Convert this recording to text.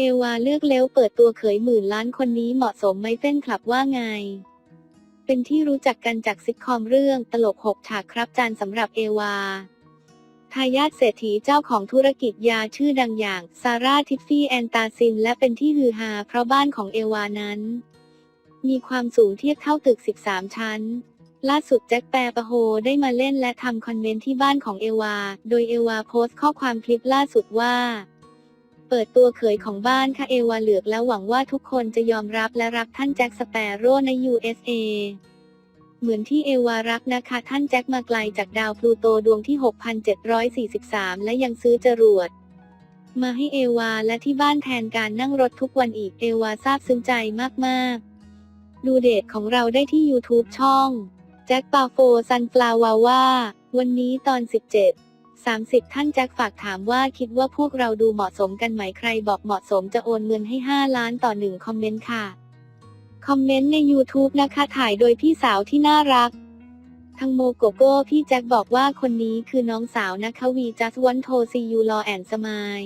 เอวาเลือกเล้วเปิดตัวเขยหมื่นล้านคนนี้เหมาะสมไหมเส้นคลับว่าไง เป็นที่รู้จักกันจากซิทคอมเรื่องตลกหกฉากครับจานสำหรับเอวา ทายาทเศรษฐีเจ้าของธุรกิจยาชื่อดังอย่างซาร่าทิฟฟี่แอนตาซิน และเป็นที่ฮือฮาเพราะบ้านของเอวานั้น มีความสูงเทียบเท่าตึก 13 ชั้นล่าสุดแจ็คแปรปะโฮได้มาเล่นและทำคอนเมนต์ที่บ้านของเอวา โดยเอวาโพสต์ข้อความคลิปล่าสุดว่า เปิดตัวเขยของบ้านค่ะเอวาเหลือกแล้วหวังว่าทุกคนจะยอมรับและรักท่านแจ็คสเปโร่ใน USA เหมือนที่เอวารักนะคะท่านแจ็คมาไกลจากดาวพลูโตดวงที่ 6,743 และยังซื้อจรวด มาให้เอวาและที่บ้านแทนการนั่งรถทุกวันอีกเอวาซาบซึ้งใจมากๆ ดูเดทของเราได้ที่ YouTube ช่อง แจ็คปาโฟซันฟลาวาว่า วันนี้ตอน 17 30 ท่านแจ็คฝากถามว่าคิดว่าพวกเราดูเหมาะสมกันไหมใครบอกเหมาะสมจะโอนเงินให้ 5 ล้านต่อหนึ่งคอมเมนต์ค่ะ คอมเมนต์ใน YouTube นะคะถ่ายโดยพี่สาวที่น่ารัก ทางโมโกโก้พี่แจ็คบอกว่าคนนี้คือน้องสาวนะคะวีจัสวันโทซียูรอแอนสมาย